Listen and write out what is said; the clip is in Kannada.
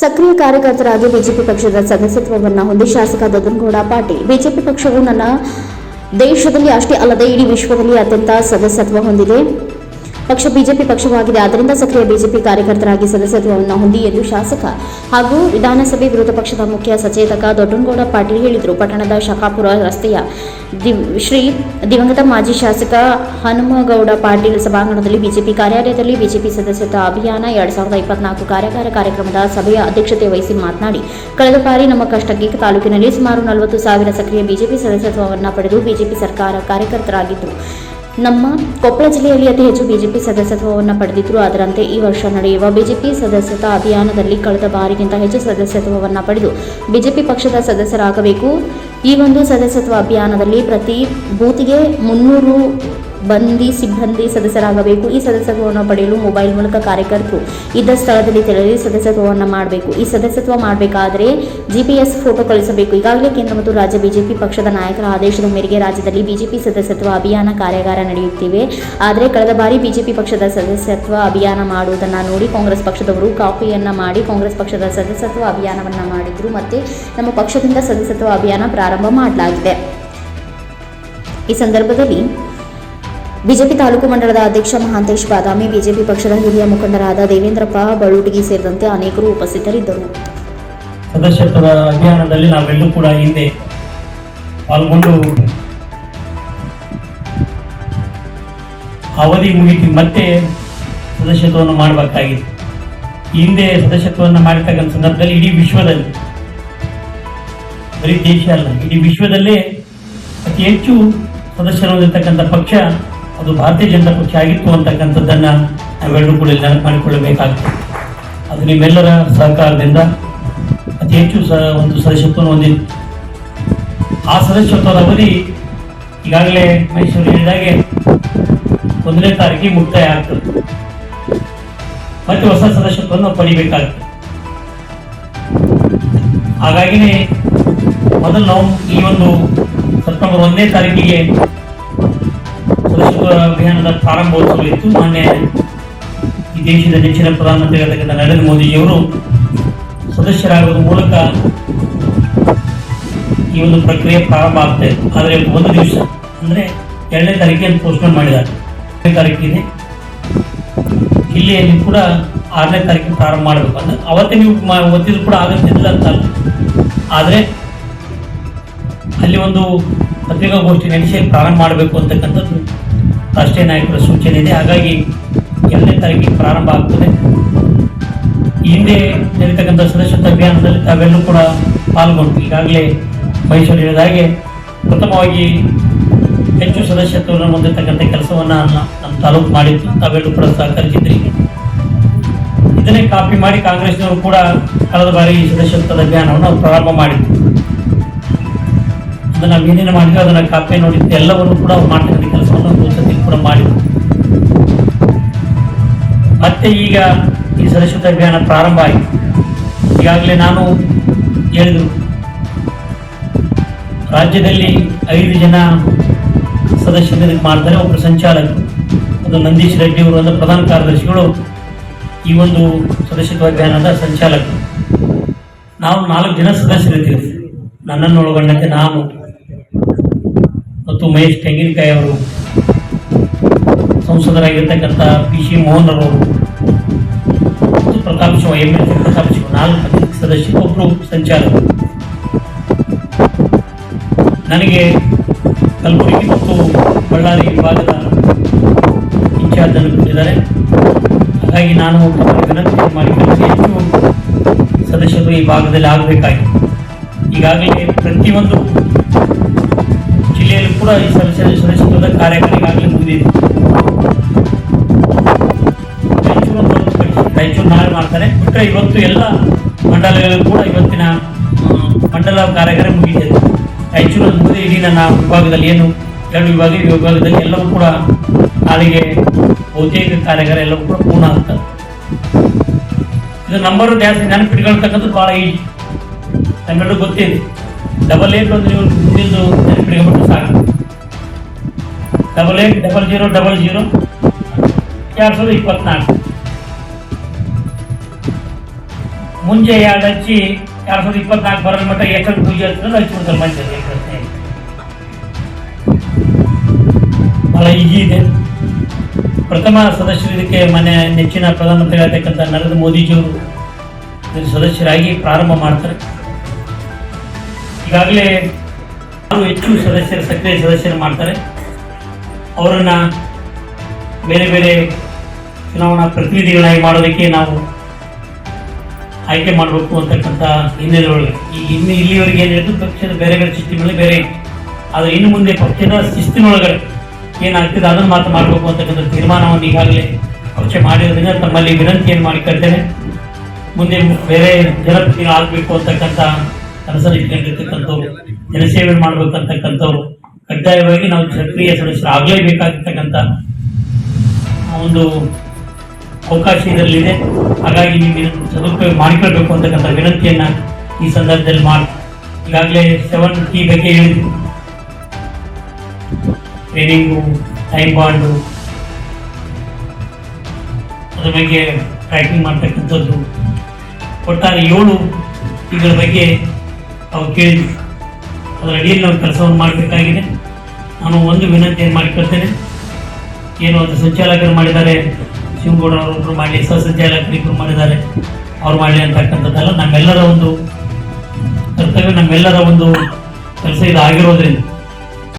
ಸಕ್ರಿಯ ಕಾರ್ಯಕರ್ತರಾಗಿ ಬಿಜೆಪಿ ಪಕ್ಷದ ಸದಸ್ಯತ್ವವನ್ನು ಹೊಂದಿ ಶಾಸಕ ದದನಗೌಡ ಪಾಟೀಲ್. ಬಿಜೆಪಿ ಪಕ್ಷವು ನನ್ನ ದೇಶದಲ್ಲಿ ಅಷ್ಟೇ ಅಲ್ಲದೆ ಇಡೀ ವಿಶ್ವದಲ್ಲಿ ಅತ್ಯಂತ ಸದಸ್ಯತ್ವ ಹೊಂದಿದೆ. ಪಕ್ಷ ಬಿಜೆಪಿ ಪಕ್ಷವಾಗಿದೆ. ಆದ್ದರಿಂದ ಸಕ್ರಿಯ ಬಿಜೆಪಿ ಕಾರ್ಯಕರ್ತರಾಗಿ ಸದಸ್ಯತ್ವವನ್ನು ಹೊಂದಿ ಎಂದು ಶಾಸಕ ಹಾಗೂ ವಿಧಾನಸಭೆ ವಿರೋಧ ಪಕ್ಷದ ಮುಖ್ಯ ಸಚೇತಕ ದೊಡ್ಡನಗೌಡ ಪಾಟೀಲ್ ಹೇಳಿದರು. ಪಟ್ಟಣದ ಶಕಾಪುರ ರಸ್ತೆಯ ಶ್ರೀ ದಿವಂಗತ ಮಾಜಿ ಶಾಸಕ ಹನುಮಗೌಡ ಪಾಟೀಲ್ ಸಭಾಂಗಣದಲ್ಲಿ ಬಿಜೆಪಿ ಕಾರ್ಯಾಲಯದಲ್ಲಿ ಬಿಜೆಪಿ ಸದಸ್ಯತ್ವ ಅಭಿಯಾನ ಎರಡ್ ಸಾವಿರದ ಇಪ್ಪತ್ನಾಲ್ಕು ಕಾರ್ಯಾಗಾರ ಕಾರ್ಯಕ್ರಮದ ಸಭೆಯ ಅಧ್ಯಕ್ಷತೆ ವಹಿಸಿ ಮಾತನಾಡಿ, ಕಳೆದ ಬಾರಿ ನಮ್ಮ ಕಷ್ಟಕ್ಕೆ ತಾಲೂಕಿನಲ್ಲಿ ಸುಮಾರು ನಲವತ್ತು ಸಾವಿರ ಸಕ್ರಿಯ ಬಿಜೆಪಿ ಸದಸ್ಯತ್ವವನ್ನು ಪಡೆದು ಬಿಜೆಪಿ ಸರ್ಕಾರ ಕಾರ್ಯಕರ್ತರಾಗಿದ್ದು ನಮ್ಮ ಕೊಪ್ಪಳ ಜಿಲ್ಲೆಯಲ್ಲಿ ಅತಿ ಹೆಚ್ಚು ಬಿಜೆಪಿ ಸದಸ್ಯತ್ವವನ್ನು ಪಡೆದಿದ್ದರು ಅದರಂತೆ ಈ ವರ್ಷ ನಡೆಯುವ ಬಿಜೆಪಿ ಸದಸ್ಯತ್ವ ಅಭಿಯಾನದಲ್ಲಿ ಕಳೆದ ಬಾರಿಗಿಂತ ಹೆಚ್ಚು ಸದಸ್ಯತ್ವವನ್ನು ಪಡೆದು ಬಿಜೆಪಿ ಪಕ್ಷದ ಸದಸ್ಯರಾಗಬೇಕು. ಈ ಒಂದು ಸದಸ್ಯತ್ವ ಅಭಿಯಾನದಲ್ಲಿ ಪ್ರತಿ ಬೂತಿಗೆ ಮುನ್ನೂರು ಬಂದಿ ಸಿಬ್ಬಂದಿ ಸದಸ್ಯರಾಗಬೇಕು. ಈ ಸದಸ್ಯತ್ವವನ್ನು ಪಡೆಯಲು ಮೊಬೈಲ್ ಮೂಲಕ ಕಾರ್ಯಕರ್ತರು ಇದ್ದ ಸ್ಥಳದಲ್ಲಿ ತೆರಳಿ ಸದಸ್ಯತ್ವವನ್ನು ಮಾಡಬೇಕು. ಈ ಸದಸ್ಯತ್ವ ಮಾಡಬೇಕಾದರೆ ಜಿಪಿಎಸ್ ಫೋಟೋ ಕಳಿಸಬೇಕು. ಈಗಾಗಲೇ ಕೇಂದ್ರ ಮತ್ತು ರಾಜ್ಯ ಬಿಜೆಪಿ ಪಕ್ಷದ ನಾಯಕರ ಆದೇಶದ ಮೇರೆಗೆ ರಾಜ್ಯದಲ್ಲಿ ಬಿಜೆಪಿ ಸದಸ್ಯತ್ವ ಅಭಿಯಾನ ಕಾರ್ಯಾಗಾರ ನಡೆಯುತ್ತಿವೆ. ಆದರೆ ಕಳೆದ ಬಾರಿ ಬಿಜೆಪಿ ಪಕ್ಷದ ಸದಸ್ಯತ್ವ ಅಭಿಯಾನ ಮಾಡುವುದನ್ನು ನೋಡಿ ಕಾಂಗ್ರೆಸ್ ಪಕ್ಷದವರು ಕಾಪಿಯನ್ನು ಮಾಡಿ ಕಾಂಗ್ರೆಸ್ ಪಕ್ಷದ ಸದಸ್ಯತ್ವ ಅಭಿಯಾನವನ್ನು ಮಾಡಿದರು ಮತ್ತು ನಮ್ಮ ಪಕ್ಷದಿಂದ ಸದಸ್ಯತ್ವ ಅಭಿಯಾನ ಪ್ರಾರಂಭ ಮಾಡಲಾಗಿದೆ. ಈ ಸಂದರ್ಭದಲ್ಲಿ ಬಿಜೆಪಿ ತಾಲೂಕು ಮಂಡಳದ ಅಧ್ಯಕ್ಷ ಮಹಾಂತೇಶ್ ಬಾದಾಮಿ, ಬಿಜೆಪಿ ಪಕ್ಷದ ಹಿರಿಯ ಮುಖಂಡರಾದ ದೇವೇಂದ್ರಪ್ಪ ಬಳುಟಗಿ ಸೇರಿದಂತೆ ಅನೇಕರು ಉಪಸ್ಥಿತರಿದ್ದರು. ಸದಸ್ಯತ್ವದ ಅಭಿಯಾನದಲ್ಲಿ ನಾವೆಲ್ಲೂ ಕೂಡ ಹಿಂದೆ ಪಾಲ್ಗೊಂಡು ಅವಧಿ ಮುಗಿತು ಮತ್ತೆ ಸದಸ್ಯತ್ವವನ್ನು ಮಾಡಬೇಕಾಗಿತ್ತು ಹಿಂದೆ ಸದಸ್ಯತ್ವವನ್ನು ಮಾಡಿರ್ತಕ್ಕಂಥ ಸಂದರ್ಭದಲ್ಲಿ ಇಡೀ ವಿಶ್ವದಲ್ಲಿ, ಬರೀ ದೇಶ ಅಲ್ಲ, ಇಡೀ ವಿಶ್ವದಲ್ಲೇ ಅತಿ ಹೆಚ್ಚು ಸದಸ್ಯರು ಪಕ್ಷ ಅದು ಭಾರತೀಯ ಜನತಾ ಪಕ್ಷ ಆಗಿತ್ತು ಅಂತಕ್ಕಂಥದ್ದನ್ನ ನಾವೆಲ್ಲರೂ ಕೂಡ ನೆನಪು ಮಾಡಿಕೊಳ್ಳಬೇಕಾಗ್ತದೆ ಅದು ನಿಮ್ಮೆಲ್ಲರ ಸಹಕಾರದಿಂದ ಅತಿ ಹೆಚ್ಚು ಸ ಒಂದು ಸದಸ್ಯತ್ವವನ್ನು ಹೊಂದಿತ್ತು. ಆ ಸದಸ್ಯತ್ವದ ಅವಧಿ ಈಗಾಗಲೇ ಮೈಸೂರು ಹೇಳಿದಾಗೆ ಒಂದನೇ ತಾರೀಕಿಗೆ ಮುಕ್ತಾಯ ಆಗ್ತದೆ. ಮತ್ತೆ ಹೊಸ ಸದಸ್ಯತ್ವವನ್ನು ಪಡಿಬೇಕಾಗ್ತದೆ. ಹಾಗಾಗಿನೇ ಮೊದಲು ನಾವು ಈ ಒಂದು ಸೆಪ್ಟೆಂಬರ್ ಒಂದನೇ ತಾರೀಕಿಗೆ ಅಭಿಯಾನದ ಪ್ರಾರಂಭೋತ್ಸವವಿತ್ತು ಮಾನ್ಯ ಈ ದೇಶದ ನೆಚ್ಚಿನ ಪ್ರಧಾನಮಂತ್ರಿಯಾಗಿರ್ತಕ್ಕಂಥ ನರೇಂದ್ರ ಮೋದಿಜಿಯವರು ಸದಸ್ಯರಾಗುವ ಮೂಲಕ ಈ ಒಂದು ಪ್ರಕ್ರಿಯೆ ಪ್ರಾರಂಭ ಆಗ್ತಾ ಇತ್ತು. ಆದರೆ ಒಂದು ದಿವಸ, ಅಂದ್ರೆ ಎರಡನೇ ತಾರೀಕಿಗೆ ಪೋಸ್ಟ್ಪೋನ್ ಮಾಡಿದ್ದಾರೆ. ಎರಡನೇ ತಾರೀಕಿಗೆ ಜಿಲ್ಲೆಯಲ್ಲಿ ಕೂಡ ಆರನೇ ತಾರೀಕಿಗೆ ಪ್ರಾರಂಭ ಮಾಡಬೇಕು. ಅಂದರೆ ಅವತ್ತೇ ನೀವು ಒತ್ತಿದ್ರು ಕೂಡ ಆಗುತ್ತಿಲ್ಲ ಅಂತ ಆದರೆ ಅಲ್ಲಿ ಒಂದು ಪತ್ರಿಕಾಗೋಷ್ಠಿ ನಡೆಸಿ ಪ್ರಾರಂಭ ಮಾಡಬೇಕು ಅಂತಕ್ಕಂಥದ್ದು ರಾಷ್ಟ್ರೀಯ ನಾಯಕರ ಸೂಚನೆ ಇದೆ. ಹಾಗಾಗಿ ಎರಡನೇ ತಾರೀಕಿಗೆ ಪ್ರಾರಂಭ ಆಗ್ತದೆ. ಹಿಂದೆ ನಡೀತಕ್ಕಂಥ ಸದಸ್ಯತ್ವ ಅಭಿಯಾನದಲ್ಲಿ ತಾವೆಲ್ಲರೂ ಕೂಡ ಪಾಲ್ಗೊಂಡು ಈಗಾಗಲೇ ಮೈಸೂರು ಹೇಳಿದ ಹಾಗೆ ಪ್ರಥಮವಾಗಿ ಹೆಚ್ಚು ಸದಸ್ಯತ್ವವನ್ನು ಹೊಂದಿರತಕ್ಕಂಥ ಕೆಲಸವನ್ನ ನಮ್ಮ ತಾಲೂಕು ಮಾಡಿತ್ತು ತಾವೆಲ್ಲರೂ ಕೂಡ ಸಹಕರಿಸಿದ್ರಿ. ಇದನ್ನೇ ಕಾಪಿ ಮಾಡಿ ಕಾಂಗ್ರೆಸ್ನವರು ಕೂಡ ಕಳೆದ ಬಾರಿ ಸದಸ್ಯತ್ವದ ಅಭಿಯಾನವನ್ನು ಪ್ರಾರಂಭ ಮಾಡಿದ್ರು. ಅದನ್ನ ಏನೇನು ಮಾಡಿದ್ವಿ ಅದನ್ನ ಕಾಪಿ ನೋಡಿ ಎಲ್ಲವನ್ನು ಕೂಡ ಅವ್ರು ಮಾಡ್ತಕ್ಕಂಥ ಕೆಲಸವನ್ನು ಸತಿ ಕೂಡ ಮಾಡಿದ್ರು. ಮತ್ತೆ ಈಗ ಈ ಸದಸ್ಯತ್ವ ಅಭಿಯಾನ ಪ್ರಾರಂಭ ಆಯಿತು. ಈಗಾಗಲೇ ನಾನು ಹೇಳಿದ್ರು, ರಾಜ್ಯದಲ್ಲಿ ಐದು ಜನ ಸದಸ್ಯರು ಮಾಡ್ತಾರೆ ಒಬ್ಬರು ಸಂಚಾಲಕರು ಅದು ನಂದೀಶ್ ರೆಡ್ಡಿ ಅವರು, ಒಂದು ಪ್ರಧಾನ ಕಾರ್ಯದರ್ಶಿಗಳು, ಈ ಒಂದು ಸದಸ್ಯತ್ವ ಅಭಿಯಾನದ ಸಂಚಾಲಕರು. ನಾವು ನಾಲ್ಕು ಜನ ಸದಸ್ಯರಿದ್ದೀವಿ. ನನ್ನನ್ನು ಒಳಗೊಂಡಂತೆ ನಾನು ಮತ್ತು ಮಹೇಶ್ ತೆಂಗಿನಕಾಯಿ ಅವರು ಸಂಸದರಾಗಿರ್ತಕ್ಕಂಥ ಪಿ ಸಿ ಮೋಹನ್ ಅವರು ಮತ್ತು ಪ್ರತಾಪ್ ಶಿವ ಎಂ. ಎಲ್. ಪ್ರತಾಪ್ ಶಿವ ನಾಲ್ಕು ಸದಸ್ಯರು ಒಬ್ಬರು ಸಂಚಾಲಕರು. ನನಗೆ ಕಲಬುರಗಿ ಮತ್ತು ಬಳ್ಳಾರಿ ವಿಭಾಗದ ಇನ್ಚಾರ್ಜ್ ಅನ್ನು ಕೊಟ್ಟಿದ್ದಾರೆ. ಹಾಗಾಗಿ ನಾನು ವಿನಂತಿ ಮಾಡಿ ಹೆಚ್ಚು ಸದಸ್ಯರು ಈ ಭಾಗದಲ್ಲಿ ಆಗಬೇಕಾಗಿದೆ. ಈಗಾಗಲೇ ಪ್ರತಿಯೊಂದು ಕೂಡ ಈ ಸದಸ್ಯ ಸದಸ್ಯತ್ವದ ಕಾರ್ಯಕ್ರಮ ಈಗಾಗಲೇ ಮುಗಿದಿದೆ ರಾಯಚೂರು ನಾಳೆ ಮಾಡ್ತಾರೆ. ಬಿಟ್ಟರೆ ಇವತ್ತು ಎಲ್ಲ ಮಂಡಲಗಳು ಕೂಡ ಇವತ್ತಿನ ಮಂಡಲ ಕಾರ್ಯಾಗಾರ ಮುಗಿದಿದೆ. ರಾಯಚೂರು ಮುಗಿದ ಇಡೀ ನನ್ನ ವಿಭಾಗದಲ್ಲಿ ಏನು ಎರಡು ವಿಭಾಗ, ಈ ವಿಭಾಗದಲ್ಲಿ ಎಲ್ಲವೂ ಕೂಡ ನಾಳೆಗೆ ಬಹುತೇಕ ಕಾರ್ಯಾಗಾರ ಎಲ್ಲವೂ ಕೂಡ ಪೂರ್ಣ ಆಗ್ತದೆ. ಇದು ನಂಬರ್ ಜಾಸ್ತಿ ನೆನಪಿಟ್ಕೊಳ್ತಕ್ಕಂಥದ್ದು ಭಾಳ ಈಜಿ. ನಮ್ಮೆಲ್ಲರೂ ಗೊತ್ತಿದೆ. ಡಬಲ್ ಏಟ್ ಒಂದು ನೀವು ಮುಂದಿದ್ದು ನೆನಪಿಟ್ಕೊಂಡ್ಬಿಟ್ಟು ಸಾಕು. Double eight double zero double zero ಎರಡು ಸಾವಿರದ ಇಪ್ಪತ್ನಾಲ್ಕು. ಮುಂಜೆ ಎರಡು ಹಚ್ಚಿ ಎರಡು ಸಾವಿರದ ಇಪ್ಪತ್ನಾಲ್ಕು ಬರೋದ್ ಮಟ್ಟ ಎಷ್ಟು ಪೂಜೆ ಹಚ್ಚಿದ್ರೆ ಹಚ್ಚಿಬಿಡ್ತಾರೆ ಏನ್ ಪ್ರಶ್ನೆ ಬಹಳ ಈಜಿ ಇದೆ. ಪ್ರಥಮ ಸದಸ್ಯರು ಇದಕ್ಕೆ ಮನೆ ನೆಚ್ಚಿನ ಪ್ರಧಾನಮಂತ್ರಿ ಆಗ್ತಕ್ಕಂಥ ನರೇಂದ್ರ ಮೋದಿಜಿಯವರು ಸದಸ್ಯರಾಗಿ ಪ್ರಾರಂಭ ಮಾಡ್ತಾರೆ. ಈಗಾಗಲೇ ಹೆಚ್ಚು ಸದಸ್ಯರು ಸಕ್ರಿಯ ಸದಸ್ಯರು ಮಾಡ್ತಾರೆ. ಅವರನ್ನ ಬೇರೆ ಬೇರೆ ಚುನಾವಣಾ ಪ್ರತಿನಿಧಿಗಳಾಗಿ ಮಾಡೋದಕ್ಕೆ ನಾವು ಆಯ್ಕೆ ಮಾಡಬೇಕು ಅಂತಕ್ಕಂಥ ಹಿನ್ನೆಲೆ ಈ ಇನ್ನು ಇಲ್ಲಿವರೆಗೆ ಏನು ಹೇಳಿದ್ರು ಪಕ್ಷದ ಬೇರೆ ಬೇರೆ ಶಿಸ್ತಿನಲ್ಲಿ ಬೇರೆ. ಆದರೆ ಇನ್ನು ಮುಂದೆ ಪಕ್ಷದ ಶಿಸ್ತಿನೊಳಗಡೆ ಏನಾಗ್ತದೆ ಅದನ್ನು ಮಾತ್ರ ಮಾಡಬೇಕು ಅಂತಕ್ಕಂಥ ತೀರ್ಮಾನವನ್ನು ಈಗಾಗಲೇ ಪಕ್ಷ ಮಾಡಿರೋದ್ರಿಂದ ತಮ್ಮಲ್ಲಿ ವಿನಂತಿಯನ್ನು ಮಾಡಿಕೊಳ್ತೇನೆ ಮುಂದೆ ಬೇರೆ ಜನಪ್ರತಿನಿಧಿಗಳು ಆಗಬೇಕು ಅಂತಕ್ಕಂಥ ಕನಸನ್ನು ಇಟ್ಕೊಂಡಿರ್ತಕ್ಕಂಥವ್ರು ಜನಸೇವೆ ಮಾಡ್ಬೇಕಂತಕ್ಕಂಥವ್ರು ಕಡ್ಡಾಯವಾಗಿ ನಾವು ಸಕ್ರಿಯ ಸದಸ್ಯರು ಆಗಲೇಬೇಕಾಗಿರ್ತಕ್ಕಂಥ ಒಂದು ಅವಕಾಶ ಇದರಲ್ಲಿದೆ. ಹಾಗಾಗಿ ನೀವು ಸದುಪಯೋಗ ಮಾಡಿಕೊಳ್ಬೇಕು ಅಂತಕ್ಕಂಥ ವಿನಂತಿಯನ್ನು ಈ ಸಂದರ್ಭದಲ್ಲಿ ಮಾಡಿ, ಈಗಾಗಲೇ ಸೆವೆನ್ ಟಿ ಬಗ್ಗೆ ಹೇಳಿದ್ರು ಟ್ರೈನಿಂಗು ಟೈಮ್ ಬಾಂಡು ಅದ್ರ ಬಗ್ಗೆ ಟ್ರ್ಯಾಕಿಂಗ್ ಮಾಡ್ತಕ್ಕಂಥದ್ದು. ಒಟ್ಟಾರೆ ಏಳು ಇದರ ಬಗ್ಗೆ ನಾವು ಕೇಳಿದ್ವಿ. ಅದರ ಅಡಿಯಲ್ಲಿ ನಾವು ಕೆಲಸವನ್ನು ಮಾಡಬೇಕಾಗಿದೆ. ನಾನು ಒಂದು ವಿನಂತಿಯನ್ನು ಮಾಡಿಕೊಳ್ತೇನೆ. ಏನು ಅದು ಸಂಚಾಲಕರು ಮಾಡಿದ್ದಾರೆ. ಶಿವಗೌಡ ಅವರೊಬ್ಬರು ಮಾಡಲಿ ಸಹ ಸಂಚಾಲಕರು ಇಬ್ಬರು ಮಾಡಿದ್ದಾರೆ. ಅವ್ರು ಮಾಡಲಿ ಅಂತಕ್ಕಂಥದ್ದಲ್ಲ. ನಮ್ಮೆಲ್ಲರ ಒಂದು ಕರ್ತವ್ಯ, ನಮ್ಮೆಲ್ಲರ ಒಂದು ಕೆಲಸ ಇದು ಆಗಿರೋದ್ರಿಂದ.